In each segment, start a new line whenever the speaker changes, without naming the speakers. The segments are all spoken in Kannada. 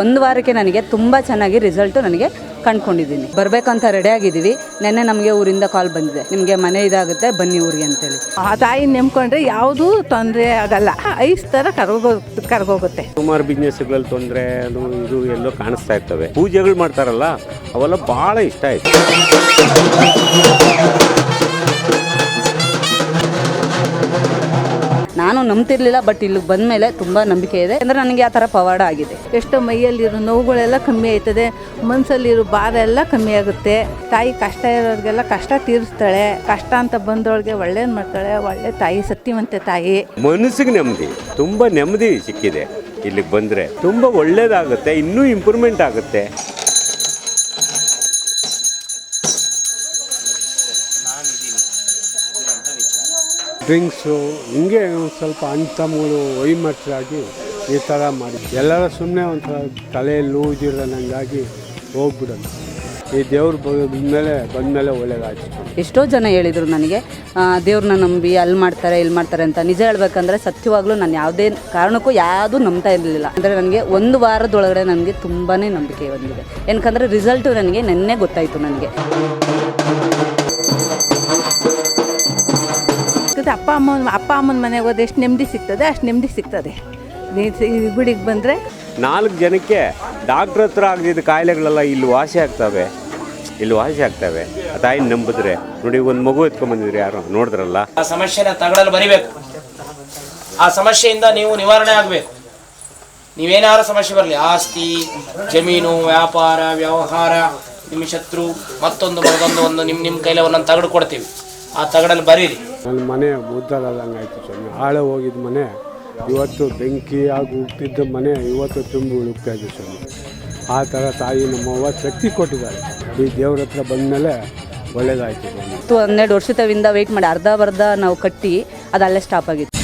ಒಂದು ವಾರಕ್ಕೆ ನನಗೆ ತುಂಬ ಚೆನ್ನಾಗಿ ರಿಸಲ್ಟು ನನಗೆ ಕಂಡ್ಕೊಂಡಿದ್ದೀನಿ. ಬರಬೇಕಂತ ರೆಡಿ ಆಗಿದ್ದೀವಿ. ನೆನ್ನೆ ನಮಗೆ ಊರಿಂದ ಕಾಲ್ ಬಂದಿದೆ. ನಿಮಗೆ ಮನೆ ಇದಾಗುತ್ತೆ ಬನ್ನಿ ಊರಿಗೆ ಅಂತೇಳಿ.
ಆ ತಾಯಿ ನೆಮ್ಕೊಂಡ್ರೆ ಯಾವುದೂ ತೊಂದರೆ ಆಗಲ್ಲ. ಐಸ್ ಥರ ಕರ್ಗೋ ಕರ್ಗೋಗುತ್ತೆ.
ಸುಮಾರು ಬಿಸ್ನೆಸ್ಗಳಲ್ಲಿ ತೊಂದರೆ ಅದು ಇದು ಎಲ್ಲೋ ಕಾಣಿಸ್ತಾ ಇರ್ತವೆ. ಪೂಜೆಗಳು ಮಾಡ್ತಾರಲ್ಲ ಅವೆಲ್ಲ ಭಾಳ ಇಷ್ಟ ಆಯ್ತು.
ನಾನು ನಂಬ್ತಿರ್ಲಿಲ್ಲ ಬಟ್ ಇಲ್ಲಿಗೆ ಬಂದ ಮೇಲೆ ತುಂಬ ನಂಬಿಕೆ ಇದೆ. ಅಂದರೆ ನನಗೆ ಆ ಥರ ಪವಾಡ ಆಗಿದೆ.
ಎಷ್ಟೋ ಮೈಯಲ್ಲಿರೋ ನೋವುಗಳೆಲ್ಲ ಕಮ್ಮಿ ಆಯ್ತದೆ ಮನಸ್ಸಲ್ಲಿರೋ ಭಾರ ಎಲ್ಲ ಕಮ್ಮಿ ಆಗುತ್ತೆ. ತಾಯಿ ಕಷ್ಟ ಇರೋರಿಗೆಲ್ಲ ಕಷ್ಟ ತೀರಿಸ್ತಾಳೆ, ಕಷ್ಟ ಅಂತ ಬಂದವಳಿಗೆ ಒಳ್ಳೇದು ಮಾಡ್ತಾಳೆ, ಒಳ್ಳೆ ತಾಯಿ, ಸತ್ಯವಂತೆ ತಾಯಿ.
ಮನಸ್ಸಿಗೆ ನೆಮ್ಮದಿ, ತುಂಬ ನೆಮ್ಮದಿ ಸಿಕ್ಕಿದೆ. ಇಲ್ಲಿಗೆ ಬಂದರೆ ತುಂಬ ಒಳ್ಳೇದಾಗುತ್ತೆ, ಇನ್ನೂ ಇಂಪ್ರೂವ್ಮೆಂಟ್ ಆಗುತ್ತೆ.
ಡ್ರಿಂಕ್ಸು, ಹಿಂಗೆ ಒಂದು ಸ್ವಲ್ಪ ಅಣ್ತಮ್ಮಗಳು ವೈಮರ್ಚಾಗಿ ಈ ಥರ ಮಾಡಿ. ಎಲ್ಲರ ಸುಮ್ಮನೆ ಒಂಥರ ತಲೆ ಲೂಜಿರೋನಂಗಾಗಿ ಹೋಗ್ಬಿಡೋದು. ಈ ದೇವ್ರು ಬಂದಮೇಲೆ ಬಂದಮೇಲೆ ಒಳ್ಳೇದಾಯ್ತು.
ಎಷ್ಟೋ ಜನ ಹೇಳಿದರು ನನಗೆ ದೇವ್ರನ್ನ ನಂಬಿ ಅಲ್ಲಿ ಮಾಡ್ತಾರೆ, ಇಲ್ಲಿ ಮಾಡ್ತಾರೆ ಅಂತ. ನಿಜ ಹೇಳ್ಬೇಕಂದ್ರೆ ಸತ್ಯವಾಗ್ಲೂ ನಾನು ಯಾವುದೇ ಕಾರಣಕ್ಕೂ ಯಾವುದೂ ನಂಬ್ತಾ ಇರಲಿಲ್ಲ. ಅಂದರೆ ನನಗೆ ಒಂದು ವಾರದೊಳಗಡೆ ನನಗೆ ತುಂಬಾ ನಂಬಿಕೆ ಬಂದಿದೆ. ಏನಕ್ಕಂದರೆ ರಿಸಲ್ಟು ನನಗೆ ನೆನ್ನೆ ಗೊತ್ತಾಯಿತು ನನಗೆ.
ಯಾಕಂದ್ರೆ ಅಪ್ಪ ಅಮ್ಮ ಅಪ್ಪ ಅಮ್ಮನ ಮನೆಗೆ ಹೋದ್ರೆ ಎಷ್ಟು ನೆಮ್ಮದಿ ಸಿಗ್ತದೆ ಅಷ್ಟು ನೆಮ್ಮದಿ ಸಿಗ್ತದೆ. ಗುಡಿಗೆ ಬಂದರೆ?
ನಾಲ್ಕು ಜನಕ್ಕೆ ಡಾಕ್ಟ್ರ್ ಹತ್ರ ಆಗದಿದ್ದ ಕಾಯಿಲೆಗಳೆಲ್ಲ ಇಲ್ಲಿ ವಾಸಿ ಆಗ್ತವೆ. ಇಲ್ಲಿ ವಾಸಿ ಆಗ್ತವೆ. ಆ ತಾಯಿನ ನಂಬಿದ್ರೆ. ನೋಡಿ ಒಂದು ಮಗು ಎತ್ಕೊಂಡ್ಬಂದಿದ್ರಿ ಯಾರು ನೋಡಿದ್ರಲ್ಲ?
ಆ ಸಮಸ್ಯೆನ ತಗೊಳ್ಳಲು ಬರಿಬೇಕು. ಆ ಸಮಸ್ಯೆಯಿಂದ ನೀವು ನಿವಾರಣೆ ಆಗಬೇಕು. ನೀವೇನಾದ್ರು ಸಮಸ್ಯೆ ಬರಲಿ. ಆಸ್ತಿ ಜಮೀನು ವ್ಯಾಪಾರ ವ್ಯವಹಾರ ನಿಮ್ಮ ಶತ್ರು ಮತ್ತೊಂದು ಮಗೊಂದು ಒಂದು ನಿಮ್ಮ ನಿಮ್ಮ ಕೈಲೇ ಒಂದೊಂದು ತಗಡು ಕೊಡ್ತೀವಿ. ಆ ತಗಡಲ್ಲಿ ಬರೀರಿ.
ನನ್ನ ಮನೆ ಮುದ್ದಲಾದಂಗೆ ಆಯಿತು ಸ್ವಾಮಿ. ಹಾಳೆ ಹೋಗಿದ್ದ ಮನೆ ಇವತ್ತು ಬೆಂಕಿ ಆಗಿ ಹುಟ್ಟಿದ್ದ ಮನೆ ಇವತ್ತು ತುಂಬಿ ಉಳುಕ್ತಾ ಇದೆ ಸ್ವಾಮಿ. ಆ ಥರ ತಾಯಿ ನಮ್ಮವ್ವ ಶಕ್ತಿ ಕೊಟ್ಟಿದ್ದಾರೆ. ಈ ದೇವ್ರ ಹತ್ರ ಬಂದಮೇಲೆ ಒಳ್ಳೇದಾಯ್ತು ಸ್ವಾಮಿ.
ಹತ್ತು ಹನ್ನೆರಡು ವರ್ಷದಿಂದ ವೆಯ್ಟ್ ಮಾಡಿ ಅರ್ಧ ಬರ್ಧ ನಾವು ಕಟ್ಟಿ ಅದು ಅಲ್ಲೇ ಸ್ಟಾಪ್ ಆಗಿತ್ತು.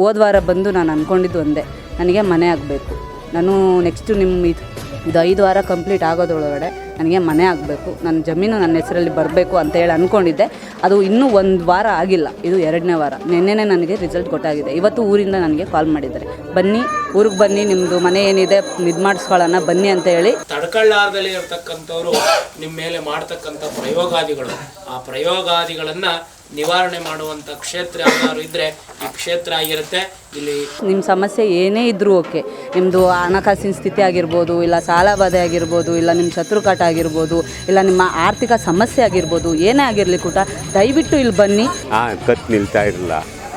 ಹೋದ್ವಾರ ಬಂದು ನಾನು ಅಂದ್ಕೊಂಡಿದ್ದು ಒಂದೇ ನನಗೆ ಮನೆ ಆಗಬೇಕು. ನಾನು ನೆಕ್ಸ್ಟು ನಿಮ್ಮ ಇದು ಇದು ಐದು ವಾರ ಕಂಪ್ಲೀಟ್ ಆಗೋದ್ರೊಳಗಡೆ ನನಗೆ ಮನೆ ಆಗಬೇಕು. ನನ್ನ ಜಮೀನು ನನ್ನ ಹೆಸರಲ್ಲಿ ಬರಬೇಕು ಅಂತ ಹೇಳಿ ಅಂದ್ಕೊಂಡಿದ್ದೆ ಅದು ಇನ್ನೂ ಒಂದು ವಾರ ಆಗಿಲ್ಲ. ಇದು ಎರಡನೇ ವಾರ. ನಿನ್ನೆನೇ ನನಗೆ ರಿಸಲ್ಟ್ ಗೊತ್ತಾಗಿದೆ. ಇವತ್ತು ಊರಿಂದ ನನಗೆ ಕಾಲ್ ಮಾಡಿದ್ದಾರೆ. ಬನ್ನಿ, ಊರಿಗೆ ಬನ್ನಿ ನಿಮ್ಮದು ಮನೆ ಏನಿದೆ, ಇದು ಮಾಡಿಸ್ಕೊಳ್ಳೋಣ, ಬನ್ನಿ ಅಂತ ಹೇಳಿ.
ತಡ್ಕೊಳ್ಳಾರ್ದಲ್ಲಿ ಇರ್ತಕ್ಕಂಥವ್ರು ನಿಮ್ಮ ಮೇಲೆ ಮಾಡ್ತಕ್ಕಂಥ ಪ್ರಯೋಗಾದಿಗಳು. ಆ ಪ್ರಯೋಗಾದಿಗಳನ್ನ ನಿವಾರಣೆ ಮಾಡುವಂಥ ಕ್ಷೇತ್ರ ಯಾವ್ದಾದ್ರು ಇದ್ರೆ ಈ ಕ್ಷೇತ್ರ ಆಗಿರುತ್ತೆ. ಇಲ್ಲಿ
ನಿಮ್ಮ ಸಮಸ್ಯೆ ಏನೇ ಇದ್ರೂ ಓಕೆ. ನಿಮ್ಮದು ಹಣಕಾಸಿನ ಸ್ಥಿತಿ ಆಗಿರ್ಬೋದು ಇಲ್ಲ ಸಾಲ ಬಾಧೆ ಆಗಿರ್ಬೋದು ಇಲ್ಲ ನಿಮ್ಮ ಶತ್ರುಕಾಟ ಆಗಿರ್ಬೋದು ಇಲ್ಲ ನಿಮ್ಮ ಆರ್ಥಿಕ ಸಮಸ್ಯೆ ಆಗಿರ್ಬೋದು ಏನೇ ಆಗಿರಲಿ ಕೂಡ ದಯವಿಟ್ಟು ಇಲ್ಲಿ ಬನ್ನಿ.
ಆ ಕತ್ ನಿಲ್ತಾ ಇರಲಿಲ್ಲ.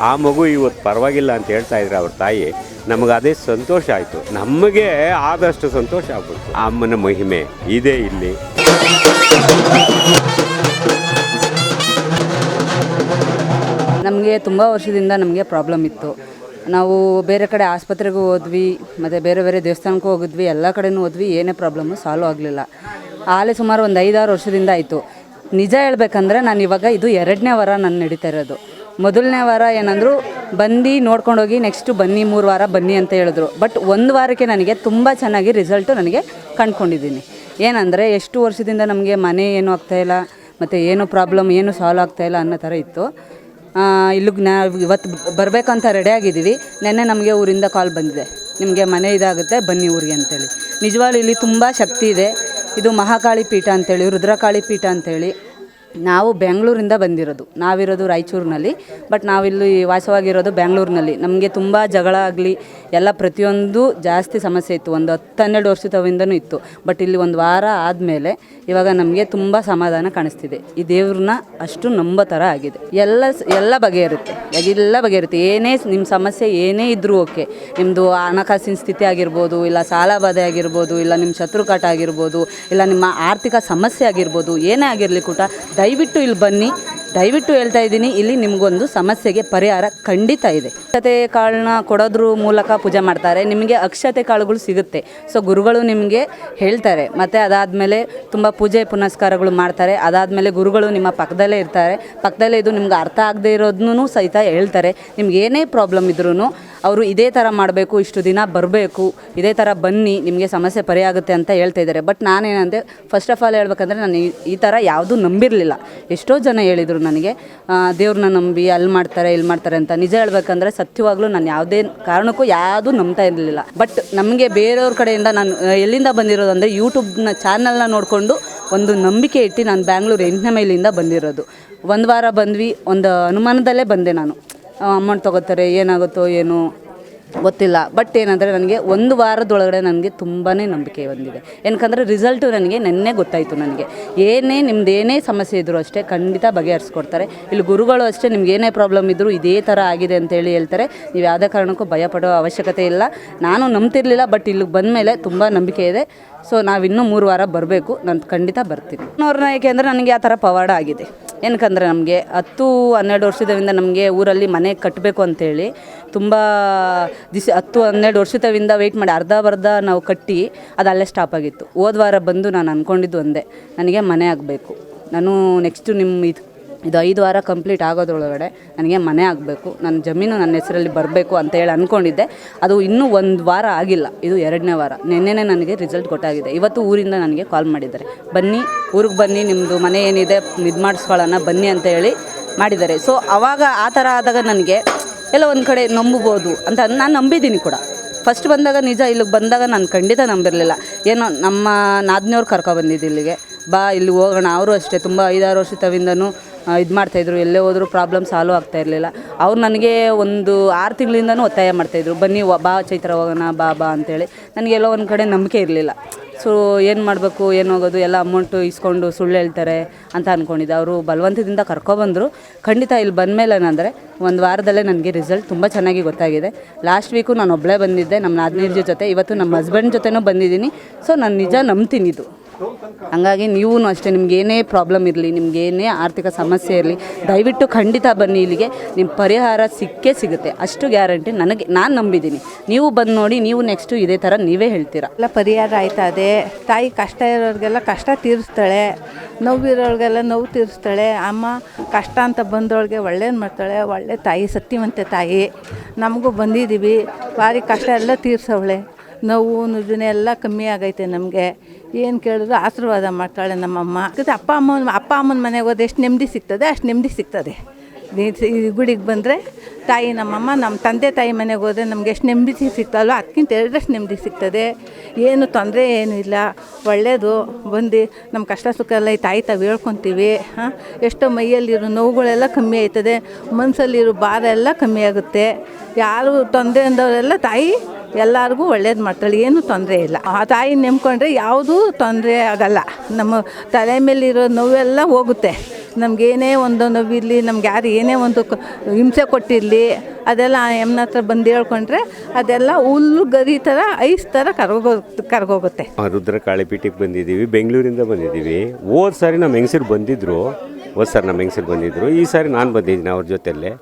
ಆ ಮಗು ಇವತ್ತು ಪರವಾಗಿಲ್ಲ ಅಂತ ಹೇಳ್ತಾ ಇದ್ರೆ ಅವ್ರ ತಾಯಿ ನಮಗೆ ಅದೇ ಸಂತೋಷ ಆಯಿತು. ನಮಗೆ ಆದಷ್ಟು ಸಂತೋಷ ಆಗ್ಬೋದು ಆ ಅಮ್ಮನ ಮಹಿಮೆ ಇದೆ ಇಲ್ಲಿ.
ನಮಗೆ ತುಂಬ ವರ್ಷದಿಂದ ನಮಗೆ ಪ್ರಾಬ್ಲಮ್ ಇತ್ತು. ನಾವು ಬೇರೆ ಕಡೆ ಆಸ್ಪತ್ರೆಗೂ ಹೋದ್ವಿ, ಮತ್ತು ಬೇರೆ ಬೇರೆ ದೇವಸ್ಥಾನಕ್ಕೂ ಹೋಗಿದ್ವಿ, ಎಲ್ಲ ಕಡೆನೂ ಹೋದ್ವಿ, ಏನೇ ಪ್ರಾಬ್ಲಮ್ಮು ಸಾಲ್ವ್ ಆಗಲಿಲ್ಲ. ಆಲೆ ಸುಮಾರು ಒಂದು ಐದಾರು ವರ್ಷದಿಂದ ಆಯಿತು. ನಿಜ ಹೇಳ್ಬೇಕಂದ್ರೆ ನಾನು ಇವಾಗ ಇದು ಎರಡನೇ ವಾರ ನಾನು ನಡೀತಾ ಇರೋದು. ಮೊದಲನೇ ವಾರ ಏನಂದ್ರು, ಬಂದು ನೋಡ್ಕೊಂಡೋಗಿ ನೆಕ್ಸ್ಟು ಬನ್ನಿ, ಮೂರು ವಾರ ಬನ್ನಿ ಅಂತ ಹೇಳಿದ್ರು. ಬಟ್ ಒಂದು ವಾರಕ್ಕೆ ನನಗೆ ತುಂಬ ಚೆನ್ನಾಗಿ ರಿಸಲ್ಟು ನನಗೆ ಕಂಡ್ಕೊಂಡಿದ್ದೀನಿ. ಏನಂದರೆ, ಎಷ್ಟು ವರ್ಷದಿಂದ ನಮಗೆ ಮನೆ ಏನೂ ಆಗ್ತಾಯಿಲ್ಲ ಮತ್ತು ಏನು ಪ್ರಾಬ್ಲಮ್ ಏನು ಸಾಲ್ವ್ ಆಗ್ತಾಯಿಲ್ಲ ಅನ್ನೋ ಥರ ಇತ್ತು. ಇಲ್ಲಿಗೆ ನಾವು ಇವತ್ತು ಬರಬೇಕಂತ ರೆಡಿ ನಿನ್ನೆ ನೆನ್ನೆ ನಮಗೆ ಊರಿಂದ ಕಾಲ್ ಬಂದಿದೆ. ನಿಮಗೆ ಮನೆ ಇದಾಗುತ್ತೆ, ಬನ್ನಿ ಊರಿಗೆ ಅಂತೇಳಿ. ನಿಜವಾಗ್ಲೂ ಇಲ್ಲಿ ತುಂಬ ಶಕ್ತಿ ಇದೆ. ಇದು ಮಹಾಕಾಳಿ ಪೀಠ ಅಂತೇಳಿ, ರುದ್ರಕಾಳಿ ಪೀಠ ಅಂತೇಳಿ. ನಾವು ಬೆಂಗಳೂರಿಂದ ಬಂದಿರೋದು. ನಾವಿರೋದು ರಾಯಚೂರಿನಲ್ಲಿ, ಬಟ್ ನಾವಿಲ್ಲಿ ವಾಸವಾಗಿರೋದು ಬೆಂಗಳೂರಿನಲ್ಲಿ. ನಮಗೆ ತುಂಬ ಜಗಳ ಆಗಲಿ, ಎಲ್ಲ ಪ್ರತಿಯೊಂದು ಜಾಸ್ತಿ ಸಮಸ್ಯೆ ಇತ್ತು. ಒಂದು ಹತ್ತು ಹನ್ನೆರಡು ವರ್ಷದವಿಂದನೂ ಇತ್ತು. ಬಟ್ ಇಲ್ಲಿ ಒಂದು ವಾರ ಆದಮೇಲೆ ಇವಾಗ ನಮಗೆ ತುಂಬ ಸಮಾಧಾನ ಕಾಣಿಸ್ತಿದೆ. ಈ ದೇವ್ರನ್ನ ಅಷ್ಟು ನಂಬೋ ಥರ ಆಗಿದೆ. ಎಲ್ಲ ಎಲ್ಲ ಬಗೆಯಿರುತ್ತೆ. ಎಲ್ಲ ಬಗೆಯಿರುತ್ತೆ. ಏನೇ ನಿಮ್ಮ ಸಮಸ್ಯೆ ಏನೇ ಇದ್ದರೂ ಓಕೆ. ನಿಮ್ಮದು ಹಣಕಾಸಿನ ಸ್ಥಿತಿ ಆಗಿರ್ಬೋದು, ಇಲ್ಲ ಸಾಲ ಬಾಧೆ ಆಗಿರ್ಬೋದು, ಇಲ್ಲ ನಿಮ್ಮ ಶತ್ರುಕಾಟ ಆಗಿರ್ಬೋದು, ಇಲ್ಲ ನಿಮ್ಮ ಆರ್ಥಿಕ ಸಮಸ್ಯೆ ಆಗಿರ್ಬೋದು, ಏನೇ ಆಗಿರಲಿ ಕೂಟ ದಯವಿಟ್ಟು ಇಲ್ಲಿ ಬನ್ನಿ. ದಯವಿಟ್ಟು ಹೇಳ್ತಾ ಇದ್ದೀನಿ, ಇಲ್ಲಿ ನಿಮಗೊಂದು ಸಮಸ್ಯೆಗೆ ಪರಿಹಾರ ಖಂಡಿತ ಇದೆ. ಅಕ್ಷತೆ ಕಾಳನ್ನ ಕೊಡೋದ್ರ ಮೂಲಕ ಪೂಜೆ ಮಾಡ್ತಾರೆ. ನಿಮಗೆ ಅಕ್ಷತೆ ಕಾಳುಗಳು ಸಿಗುತ್ತೆ. ಸೊ ಗುರುಗಳು ನಿಮಗೆ ಹೇಳ್ತಾರೆ. ಮತ್ತು ಅದಾದಮೇಲೆ ತುಂಬ ಪೂಜೆ ಪುನಸ್ಕಾರಗಳು ಮಾಡ್ತಾರೆ. ಅದಾದಮೇಲೆ ಗುರುಗಳು ನಿಮ್ಮ ಪಕ್ಕದಲ್ಲೇ ಇರ್ತಾರೆ. ಪಕ್ಕದಲ್ಲೇ ಇದು ನಿಮ್ಗೆ ಅರ್ಥ ಆಗದೆ ಇರೋದನ್ನೂ ಸಹಿತ ಹೇಳ್ತಾರೆ. ನಿಮ್ಗೆ ಏನೇ ಪ್ರಾಬ್ಲಮ್ ಇದ್ರೂ ಅವರು ಇದೇ ಥರ ಮಾಡಬೇಕು, ಇಷ್ಟು ದಿನ ಬರಬೇಕು, ಇದೇ ಥರ ಬನ್ನಿ, ನಿಮಗೆ ಸಮಸ್ಯೆ ಪರಿಯಾಗುತ್ತೆ ಅಂತ ಹೇಳ್ತಾ ಇದ್ದಾರೆ. ಬಟ್ ನಾನೇನಂದೆ ಫಸ್ಟ್ ಆಫ್ ಆಲ್ ಹೇಳ್ಬೇಕಂದ್ರೆ ನಾನು ಈ- ಥರ ಯಾವುದೂ ನಂಬಿರಲಿಲ್ಲ. ಎಷ್ಟೋ ಜನ ಹೇಳಿದರು ನನಗೆ ದೇವ್ರನ್ನ ನಂಬಿ ಅಲ್ಲಿ ಮಾಡ್ತಾರೆ ಇಲ್ಲಿ ಮಾಡ್ತಾರೆ ಅಂತ. ನಿಜ ಹೇಳ್ಬೇಕಂದ್ರೆ ಸತ್ಯವಾಗ್ಲೂ ನಾನು ಯಾವುದೇ ಕಾರಣಕ್ಕೂ ಯಾವುದೂ ನಂಬ್ತಾ ಇರಲಿಲ್ಲ. ಬಟ್ ನಮಗೆ ಬೇರೆಯವ್ರ ಕಡೆಯಿಂದ ನಾನು, ಎಲ್ಲಿಂದ ಬಂದಿರೋದು ಅಂದರೆ ಯೂಟ್ಯೂಬ್ನ ಚಾನಲ್ನ ನೋಡಿಕೊಂಡು ಒಂದು ನಂಬಿಕೆ ಇಟ್ಟು ನಾನು ಬ್ಯಾಂಗ್ಳೂರು ಎಂಟನೇ ಮೈಲಿಂದ ಬಂದಿರೋದು. ಒಂದು ವಾರ ಬಂದ್ವಿ, ಒಂದು ಅನುಮಾನದಲ್ಲೇ ಬಂದೆ ನಾನು. ಅಮೌಂಟ್ ತೊಗೋತಾರೆ, ಏನಾಗುತ್ತೋ ಏನು ಗೊತ್ತಿಲ್ಲ. ಬಟ್ ಏನಂದರೆ ನನಗೆ ಒಂದು ವಾರದೊಳಗಡೆ ನನಗೆ ತುಂಬಾ ನಂಬಿಕೆ ಬಂದಿದೆ. ಏನಕ್ಕಂದರೆ ರಿಸಲ್ಟು ನನಗೆ ನೆನ್ನೆ ಗೊತ್ತಾಯಿತು ನನಗೆ. ಏನೇ ನಿಮ್ದು ಏನೇ ಸಮಸ್ಯೆ ಇದ್ದರೂ ಅಷ್ಟೇ ಖಂಡಿತ ಬಗೆಹರಿಸ್ಕೊಡ್ತಾರೆ. ಇಲ್ಲಿ ಗುರುಗಳು ಅಷ್ಟೇ ನಿಮ್ಗೆ ಏನೇ ಪ್ರಾಬ್ಲಮ್ ಇದ್ದರೂ ಇದೇ ಥರ ಆಗಿದೆ ಅಂತೇಳಿ ಹೇಳ್ತಾರೆ. ನೀವು ಯಾವುದೇ ಕಾರಣಕ್ಕೂ ಭಯಪಡೋ ಅವಶ್ಯಕತೆ ಇಲ್ಲ. ನಾನು ನಂಬ್ತಿರ್ಲಿಲ್ಲ ಬಟ್ ಇಲ್ಲಿಗೆ ಬಂದಮೇಲೆ ತುಂಬ ನಂಬಿಕೆ ಇದೆ. ಸೊ ನಾವಿನ್ನೂ ಮೂರು ವಾರ ಬರಬೇಕು. ನಾನು ಖಂಡಿತ ಬರ್ತೀನಿ. ಅವ್ರನ್ನ ಏಕೆಂದರೆ ನನಗೆ ಆ ಥರ ಪವಾಡ ಆಗಿದೆ. ಏನಕ್ಕಂದರೆ ನಮಗೆ ಹತ್ತು ಹನ್ನೆರಡು ವರ್ಷದಿಂದ ನಮಗೆ ಊರಲ್ಲಿ ಮನೆ ಕಟ್ಟಬೇಕು ಅಂತೇಳಿ ತುಂಬ ದಿಸ ಹತ್ತು ಹನ್ನೆರಡು ವರ್ಷದಿಂದ ವೆಯ್ಟ್ ಮಾಡಿ ಅರ್ಧ ಬರ್ಧ ನಾವು ಕಟ್ಟಿ ಅದು ಅಲ್ಲೇ ಸ್ಟಾಪ್ ಆಗಿತ್ತು. ಹೋದ ವಾರ ಬಂದು ನಾನು ಅಂದ್ಕೊಂಡಿದ್ದು ಒಂದೇ, ನನಗೆ ಮನೆ ಆಗಬೇಕು. ನಾನು ನೆಕ್ಸ್ಟು ನಿಮ್ಮ ಇದು ಇದು ಐದು ವಾರ ಕಂಪ್ಲೀಟ್ ಆಗೋದ್ರೊಳಗಡೆ ನನಗೆ ಮನೆ ಆಗಬೇಕು, ನನ್ನ ಜಮೀನು ನನ್ನ ಹೆಸರಲ್ಲಿ ಬರಬೇಕು ಅಂತ ಹೇಳಿ ಅಂದ್ಕೊಂಡಿದ್ದೆ ಅದು ಇನ್ನೂ ಒಂದು ವಾರ ಆಗಿಲ್ಲ, ಇದು ಎರಡನೇ ವಾರ. ನಿನ್ನೆನೇ ನನಗೆ ರಿಸಲ್ಟ್ ಕೊಟ್ಟಾಗಿದೆ ಇವತ್ತು ಊರಿಂದ ನನಗೆ ಕಾಲ್ ಮಾಡಿದ್ದಾರೆ. ಬನ್ನಿ, ಊರಿಗೆ ಬನ್ನಿ ನಿಮ್ಮದು ಮನೆ ಏನಿದೆ, ಇದು ಮಾಡಿಸ್ಕೊಳ್ಳೋಣ, ಬನ್ನಿ ಅಂತ ಹೇಳಿ ಮಾಡಿದ್ದಾರೆ. ಸೊ ಅವಾಗ ಆ ಥರ ಆದಾಗ ನನಗೆ, ಎಲ್ಲ ಒಂದು ಕಡೆ ನಂಬಬೋದು ಅಂತ ನಾನು ನಂಬಿದ್ದೀನಿ ಕೂಡ. ಫಸ್ಟ್ ಬಂದಾಗ ನಿಜ, ಇಲ್ಲಿಗೆ ಬಂದಾಗ ನಾನು ಖಂಡಿತ ನಂಬಿರಲಿಲ್ಲ. ಏನೋ ನಮ್ಮ ನಾದ್ನವ್ರು ಕರ್ಕೊಬಂದಿದ್ದು ಇಲ್ಲಿಗೆ. ಬಾ, ಇಲ್ಲಿ ಹೋಗೋಣ. ಅವರು ಅಷ್ಟೇ, ತುಂಬ ಐದಾರು ವರ್ಷದವಿಂದನೂ ಇದು ಮಾಡ್ತಾಯಿದ್ರು ಎಲ್ಲೇ ಹೋದರೂ ಪ್ರಾಬ್ಲಮ್ ಸಾಲ್ವ್ ಆಗ್ತಾ ಇರಲಿಲ್ಲ. ಅವ್ರು ನನಗೆ ಒಂದು ಆರು ತಿಂಗಳಿಂದನೂ ಒತ್ತಾಯ ಮಾಡ್ತಾಯಿದ್ರು ಬನ್ನಿ ಬಾ, ಚೈತ್ರ ಹೋಗೋಣ, ಬಾ ಬಾ ಅಂತೇಳಿ. ನನಗೆಲ್ಲೋ ಒಂದು ಕಡೆ ನಂಬಿಕೆ ಇರಲಿಲ್ಲ. ಸೊ ಏನು ಮಾಡಬೇಕು, ಏನು ಹೋಗೋದು, ಎಲ್ಲ ಅಮೌಂಟು ಇಸ್ಕೊಂಡು ಸುಳ್ಳು ಹೇಳ್ತಾರೆ ಅಂತ ಅಂದ್ಕೊಂಡಿದ್ದೆ ಅವರು ಬಲವಂತದಿಂದ ಕರ್ಕೊಬಂದರು ಖಂಡಿತ ಇಲ್ಲಿ ಬಂದಮೇಲೆ ಏನಂದರೆ ಒಂದು ವಾರದಲ್ಲೇ ನನಗೆ ರಿಸಲ್ಟ್ ತುಂಬ ಚೆನ್ನಾಗಿ ಗೊತ್ತಾಗಿದೆ. ಲಾಸ್ಟ್ ವೀಕು ನಾನು ಒಬ್ಬಳೇ ಬಂದಿದ್ದೆ. ನಮ್ಮ ನಾದಿನಿರ್ಜಿ ಜೊತೆ, ಇವತ್ತು ನಮ್ಮ ಹಸ್ಬೆಂಡ್ ಜೊತೆನೂ ಬಂದಿದ್ದೀನಿ. ಸೊ ನಾನು ನಿಜ ನಂಬ್ತೀನಿ ಇದು. ಹಂಗಾಗಿ ನೀವೂ ಅಷ್ಟೇ ನಿಮ್ಗೆ ಏನೇ ಪ್ರಾಬ್ಲಮ್ ಇರಲಿ ನಿಮ್ಗೆ ಏನೇ ಆರ್ಥಿಕ ಸಮಸ್ಯೆ ಇರಲಿ, ದಯವಿಟ್ಟು ಖಂಡಿತ ಬನ್ನಿ ಇಲ್ಲಿಗೆ. ನಿಮ್ಮ ಪರಿಹಾರ ಸಿಕ್ಕೇ ಸಿಗುತ್ತೆ. ಅಷ್ಟು ಗ್ಯಾರಂಟಿ ನನಗೆ, ನಾನು ನಂಬಿದ್ದೀನಿ. ನೀವು ಬಂದು ನೋಡಿ, ನೀವು ನೆಕ್ಸ್ಟು ಇದೇ ಥರ ನೀವೇ ಹೇಳ್ತೀರಾ.
ಎಲ್ಲ ಪರಿಹಾರ ಆಯ್ತದೆ ತಾಯಿ ಕಷ್ಟ ಇರೋರಿಗೆಲ್ಲ ಕಷ್ಟ ತೀರಿಸ್ತಾಳೆ. ನೋವಿರೋರಿಗೆಲ್ಲ ನೋವು ತೀರಿಸ್ತಾಳೆ. ಅಮ್ಮ ಕಷ್ಟ ಅಂತ ಬಂದವಳಿಗೆ ಒಳ್ಳೇದು ಮಾಡ್ತಾಳೆ. ಒಳ್ಳೆ ತಾಯಿ, ಸತ್ಯವಂತೆ ತಾಯಿ. ನಮಗೂ ಬಂದಿದ್ದೀವಿ. ಭಾರಿ ಕಷ್ಟ ಎಲ್ಲ ತೀರ್ಸವಳೆ. ನೋವು ನುಜುನೆ ಎಲ್ಲ ಕಮ್ಮಿ ಆಗೈತೆ ನಮಗೆ. ಏನು ಕೇಳಿದ್ರು ಆಶೀರ್ವಾದ ಮಾಡ್ತಾಳೆ ನಮ್ಮಮ್ಮ. ಅದಕ್ಕೆ ಅಪ್ಪ ಅಮ್ಮನ ಅಪ್ಪ ಅಮ್ಮನ ಮನೆಗೆ ಹೋದ್ರೆ ಎಷ್ಟು ನೆಮ್ಮದಿ ಸಿಗ್ತದೆ, ಅಷ್ಟು ನೆಮ್ಮದಿ ಸಿಗ್ತದೆ. ಈ- ಈ ಗುಡಿಗೆ ಬಂದರೆ ತಾಯಿ ನಮ್ಮಮ್ಮ ನಮ್ಮ ತಂದೆ ತಾಯಿ ಮನೆಗೆ ಹೋದರೆ ನಮ್ಗೆ ಎಷ್ಟು ನೆಮ್ಮದಿ ಸಿಗ್ತಲ್ವ ಅದಕ್ಕಿಂತ ಎರಡಷ್ಟು ನೆಮ್ಮದಿ ಸಿಗ್ತದೆ. ಏನು ತೊಂದರೆ ಏನೂ ಇಲ್ಲ. ಒಳ್ಳೆಯದು ಬಂದು ನಮ್ಮ ಕಷ್ಟ ಸುಖ ಎಲ್ಲ ಈ ತಾಯಿ ತಾವು ಹೇಳ್ಕೊತೀವಿ. ಹಾಂ? ಎಷ್ಟೋ ಮೈಯಲ್ಲಿರೋ ನೋವುಗಳೆಲ್ಲ ಕಮ್ಮಿ ಆಯ್ತದೆ. ಮನಸ್ಸಲ್ಲಿರೋ ಭಾರ ಎಲ್ಲ ಕಮ್ಮಿ ಆಗುತ್ತೆ. ಯಾರು ತೊಂದರೆ ಅಂದವರೆಲ್ಲ ತಾಯಿ ಎಲ್ಲರಿಗೂ ಒಳ್ಳೇದು ಮಾಡ್ತಾಳೆ. ಏನು ತೊಂದರೆ ಇಲ್ಲ. ಆ ತಾಯಿ ನೆಮ್ಕೊಂಡ್ರೆ ಯಾವುದೂ ತೊಂದರೆ ಆಗಲ್ಲ. ನಮ್ಮ ತಲೆ ಮೇಲಿರೋ ನೋವೆಲ್ಲ ಹೋಗುತ್ತೆ. ನಮಗೇನೇ ಒಂದು ನೋವಿರಲಿ, ನಮ್ಗೆ ಯಾರು ಏನೇ ಒಂದು ಹಿಂಸೆ ಕೊಟ್ಟಿರಲಿ, ಅದೆಲ್ಲ ಆ ಎಮ್ನ ಹತ್ರ ಬಂದು ಹೇಳ್ಕೊಂಡ್ರೆ ಅದೆಲ್ಲ ಹುಲ್ಲು ಗರಿ ಥರ, ಐಸ್ ಥರ ಕರ್ಗೋ ಕರ್ಗೋಗುತ್ತೆ.
ರುದ್ರ ಕಾಳಿಪೀಠಕ್ಕೆ ಬಂದಿದ್ದೀವಿ. ಬೆಂಗಳೂರಿಂದ ಬಂದಿದ್ದೀವಿ. ಹೋದ ಸಾರಿ ನಮ್ಮ ಹೆಂಗಸರು ಬಂದಿದ್ದರು ಹೋದ ಸಾರಿ ನಮ್ಮ ಹೆಂಗಸರು ಬಂದಿದ್ದರು ಈ ಸಾರಿ ನಾನು ಬಂದಿದ್ದೀನಿ ಅವ್ರ ಜೊತೆಯಲ್ಲೇ.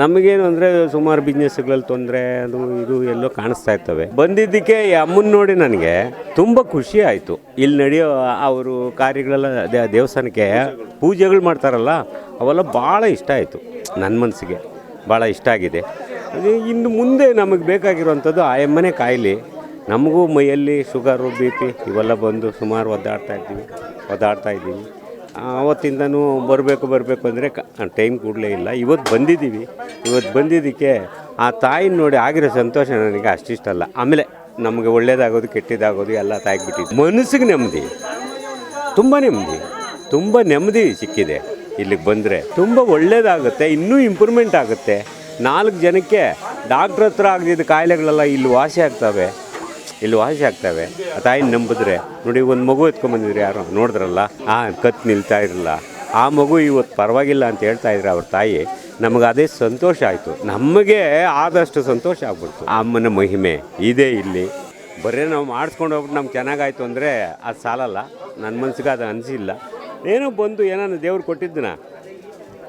ನಮಗೇನು ಅಂದರೆ ಸುಮಾರು ಬಿಸ್ನೆಸ್ಗಳಲ್ಲಿ ತೊಂದರೆ, ಅದು ಇದು ಎಲ್ಲೋ ಕಾಣಿಸ್ತಾ ಇರ್ತವೆ. ಬಂದಿದ್ದಕ್ಕೆ ಅಮ್ಮನ ನೋಡಿ ನನಗೆ ತುಂಬ ಖುಷಿ ಆಯಿತು. ಇಲ್ಲಿ ನಡೆಯೋ ಅವರು ಕಾರ್ಯಗಳೆಲ್ಲ ಅದೇ ದೇವಸ್ಥಾನಕ್ಕೆ ಪೂಜೆಗಳು ಮಾಡ್ತಾರಲ್ಲ, ಅವೆಲ್ಲ ಭಾಳ ಇಷ್ಟ ಆಯಿತು. ನನ್ನ ಮನಸ್ಸಿಗೆ ಭಾಳ ಇಷ್ಟ ಆಗಿದೆ. ಅದು ಇನ್ನು ಮುಂದೆ ನಮಗೆ ಬೇಕಾಗಿರುವಂಥದ್ದು ಆಯಮ್ಮನೆ ಕಾಯಿಲೆ. ನಮಗೂ ಮೈಯಲ್ಲಿ ಶುಗರು ಬಿ ಪಿ ಇವೆಲ್ಲ ಬಂದು ಸುಮಾರು ಒದ್ದಾಡ್ತಾ ಇದ್ದೀವಿ ಒದ್ದಾಡ್ತಾ ಇದ್ದೀವಿ. ಅವತ್ತಿಂದನೂ ಬರಬೇಕು ಬರಬೇಕು ಅಂದರೆ ಟೈಮ್ ಕೂಡಲೇ ಇಲ್ಲ. ಇವತ್ತು ಬಂದಿದ್ದೀವಿ. ಇವತ್ತು ಬಂದಿದ್ದಕ್ಕೆ ಆ ತಾಯಿನ ನೋಡಿ ಆಗಿರೋ ಸಂತೋಷ ನನಗೆ ಅಷ್ಟಿಷ್ಟಲ್ಲ ಆಮೇಲೆ ನಮಗೆ ಒಳ್ಳೇದಾಗೋದು, ಕೆಟ್ಟದಾಗೋದು ಎಲ್ಲ ತಾಯಿಬಿಟ್ಟಿದ್ದು ಮನಸ್ಸಿಗೆ ನೆಮ್ಮದಿ. ತುಂಬ ನೆಮ್ಮದಿ. ತುಂಬ ನೆಮ್ಮದಿ ಸಿಕ್ಕಿದೆ ಇಲ್ಲಿಗೆ ಬಂದರೆ. ತುಂಬ ಒಳ್ಳೇದಾಗುತ್ತೆ. ಇನ್ನೂ ಇಂಪ್ರೂವ್ಮೆಂಟ್ ಆಗುತ್ತೆ. ನಾಲ್ಕು ಜನಕ್ಕೆ ಡಾಕ್ಟ್ರ್ ಹತ್ರ ಆಗದಿದ್ದ ಕಾಯಿಲೆಗಳೆಲ್ಲ ಇಲ್ಲಿ ವಾಸಿ ಆಗ್ತವೆ. ಇಲ್ಲಿ ವಾಸಿ ಆಗ್ತವೆ. ಆ ತಾಯಿನ ನಂಬಿದ್ರೆ. ನೋಡಿ, ಒಂದು ಮಗು ಎತ್ಕೊಂಬಂದಿದ್ರು ಯಾರೋ ನೋಡಿದ್ರಲ್ಲ? ಆ ಕತ್ ನಿಲ್ತಾ ಇರಲ್ಲ. ಆ ಮಗು ಇವತ್ತು ಪರವಾಗಿಲ್ಲ ಅಂತ ಹೇಳ್ತಾ ಇದ್ರೆ ಅವ್ರ ತಾಯಿ, ನಮಗೆ ಅದೇ ಸಂತೋಷ ಆಯಿತು. ನಮಗೆ ಆದಷ್ಟು ಸಂತೋಷ ಆಗ್ಬಿಡ್ತು. ಅಮ್ಮನ ಮಹಿಮೆ ಇದೇ ಇಲ್ಲಿ. ಬರೀ ನಾವು ಮಾಡಿಸ್ಕೊಂಡು ಹೋಗ್ಬಿಟ್ಟು ನಮ್ಗೆ ಚೆನ್ನಾಗಾಯ್ತು ಅಂದರೆ ಅದು ಸಾಲಲ್ಲ. ನನ್ನ ಮನ್ಸಿಗೆ ಅದು ಅನಿಸಿಲ್ಲ. ಏನೋ ಬಂದು ಏನಾನ ದೇವ್ರು ಕೊಟ್ಟಿದ್ದನ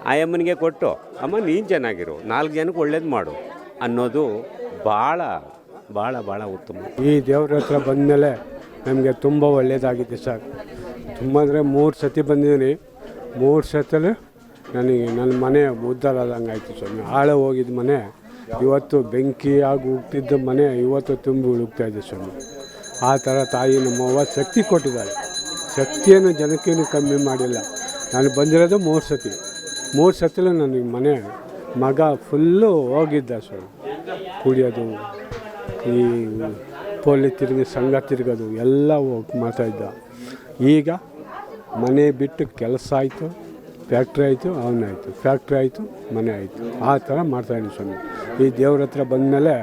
ಆ ಅಮ್ಮನಿಗೆ ಕೊಟ್ಟು, ಅಮ್ಮ, ನೀನು ಚೆನ್ನಾಗಿರು. ನಾಲ್ಕು ಜನಕ್ಕೆ ಒಳ್ಳೇದು ಮಾಡು. ಅನ್ನೋದು ಭಾಳ ಭಾಳ ಭಾಳ ಉತ್ತಮ.
ಈ ದೇವ್ರ ಹತ್ರ ಬಂದಮೇಲೆ ನಮಗೆ ತುಂಬ ಒಳ್ಳೆಯದಾಗಿದೆ ಸರ್. ತುಂಬ ಅಂದರೆ ಮೂರು ಸತಿ ಬಂದಿದ್ದೀನಿ. ಮೂರು ಸತಿಲಿ ನನಗೆ ನನ್ನ ಮನೆ ಉದ್ಧಾರ ಆದಂಗೆ ಆಯಿತು ಸರ್. ಆಳ ಹೋಗಿದ್ದ ಮನೆ, ಇವತ್ತು ಬೆಂಕಿ ಆಗಿ ಹೋಗ್ತಿದ್ದ ಮನೆ ಇವತ್ತು ತುಂಬಿ ಹುಡುಕ್ತಾ ಇದೆ ಸ್ವಾಮಿ ಆ ಥರ ತಾಯಿ ನಮ್ಮವ್ವ ಶಕ್ತಿ ಕೊಟ್ಟಿದ್ದಾರೆ. ಶಕ್ತಿಯನ್ನು ಜನಕ್ಕೇನು ಕಮ್ಮಿ ಮಾಡಿಲ್ಲ. ನಾನು ಬಂದಿರೋದು ಮೂರು ಸತಿ. ಮೂರು ಸತಿಲೂ ನನಗೆ ಮನೆ ಮಗ ಫುಲ್ಲು ಹೋಗಿದ್ದ ಸ್ವಾಮಿ ಕುಡಿಯೋದು ಈ ಪೋಲಿ ತಿರುಗಿ ಸಂಘ ತಿರುಗೋದು ಎಲ್ಲ ಹೋಗಿ ಮಾಡ್ತಾಯಿದ್ದ ಈಗ ಮನೆ ಬಿಟ್ಟು ಕೆಲಸ ಆಯಿತು ಫ್ಯಾಕ್ಟ್ರಿ ಆಯಿತು ಅವನಾಯಿತು ಫ್ಯಾಕ್ಟ್ರಿ ಆಯಿತು, ಮನೆ ಆಯಿತು. ಆ ಥರ ಮಾಡ್ತಾಯಿದ್ದೀನಿ ಸ್ವಾಮಿ. ಈ ದೇವ್ರ ಹತ್ರ ಬಂದಮೇಲೆ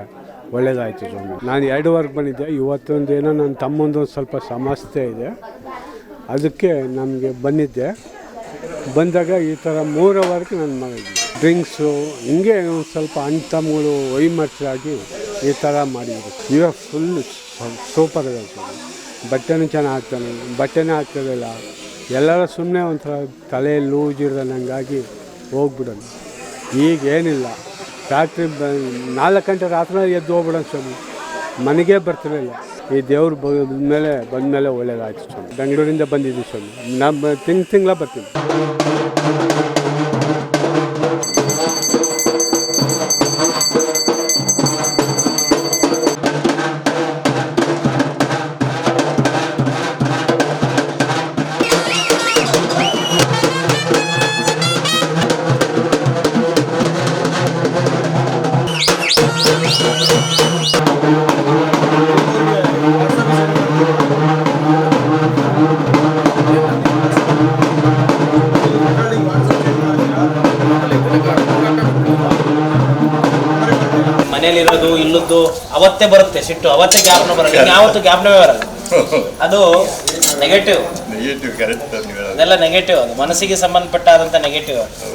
ಒಳ್ಳೇದಾಯಿತು ಸ್ವಾಮಿ. ನಾನು ಎರಡುವರೆಗೆ ಬಂದಿದ್ದೆ. ಇವತ್ತೊಂದು ಏನೋ ನನ್ನ ತಮ್ಮೊಂದು ಸ್ವಲ್ಪ ಸಮಸ್ಯೆ ಇದೆ. ಅದಕ್ಕೆ ನಮಗೆ ಬಂದಿದ್ದೆ. ಬಂದಾಗ ಈ ಥರ ಮೂರವರೆಗೆ ನನ್ನ ಮಗ ಡ್ರಿಂಕ್ಸು ಹಿಂಗೆ ಒಂದು ಸ್ವಲ್ಪ ಅಣ್ತಮ್ಮಗಳು ವೈಮರ್ಚಾಗಿ ಈ ಥರ ಮಾಡಿದ್ರು. ಈಗ ಫುಲ್ ಸೂಪರ್ ಇದೆ ಬಟ್ಟೆನೂ ಚೆನ್ನಾಗಿ ಹಾಕ್ತಾನೆ ಬಟ್ಟೆನೇ ಹಾಕ್ತಿರಲಿಲ್ಲ. ಎಲ್ಲರೂ ಸುಮ್ಮನೆ ಒಂಥರ ತಲೆ ಲೂಸ್ ಹಂಗಾಗಿ ಹೋಗ್ಬಿಡೋದು. ಈಗ ಏನಿಲ್ಲ. ರಾತ್ರಿ ಬ, ನಾಲ್ಕು ಗಂಟೆ ರಾತ್ರಿ ಎದ್ದು ಹೋಗ್ಬಿಡೋಣ ಸ್ವಾಮಿ ಮನೆಗೆ ಬರ್ತಿರಲಿಲ್ಲ. ಈ ದೇವ್ರು ಬಂದಮೇಲೆ ಬಂದಮೇಲೆ ಒಳ್ಳೇದಾಯ್ತು ಸ್ವಾಮಿ ಬೆಂಗಳೂರಿಂದ ಬಂದಿದ್ದೀವಿ ಸ್ವಾಮಿ ನಮ್ಮ ತಿಂಗ್ಳು ತಿಂಗಳ ಬರ್ತೀನಿ.
ಇಲ್ಲದ್ದು ಅವತ್ತೇ ಬರುತ್ತೆ ಸಿಟ್ಟು ಅವತ್ತೇ ಗ್ಯಾಪ್ ಬರಲ್ಲ ಯಾವತ್ತು ಜ್ಞಾಪನವೇ ಬರಲ್ಲ ಅದು ನೆಗೆಟಿವ್
ನೆಗೆಟಿವ್ ಕರೆಕ್ಟ್
ನೆಗೆಟಿವ್ ಅದು ಮನಸ್ಸಿಗೆ ಸಂಬಂಧಪಟ್ಟಾದಂಥ ನೆಗೆಟಿವ್
ಹೌದು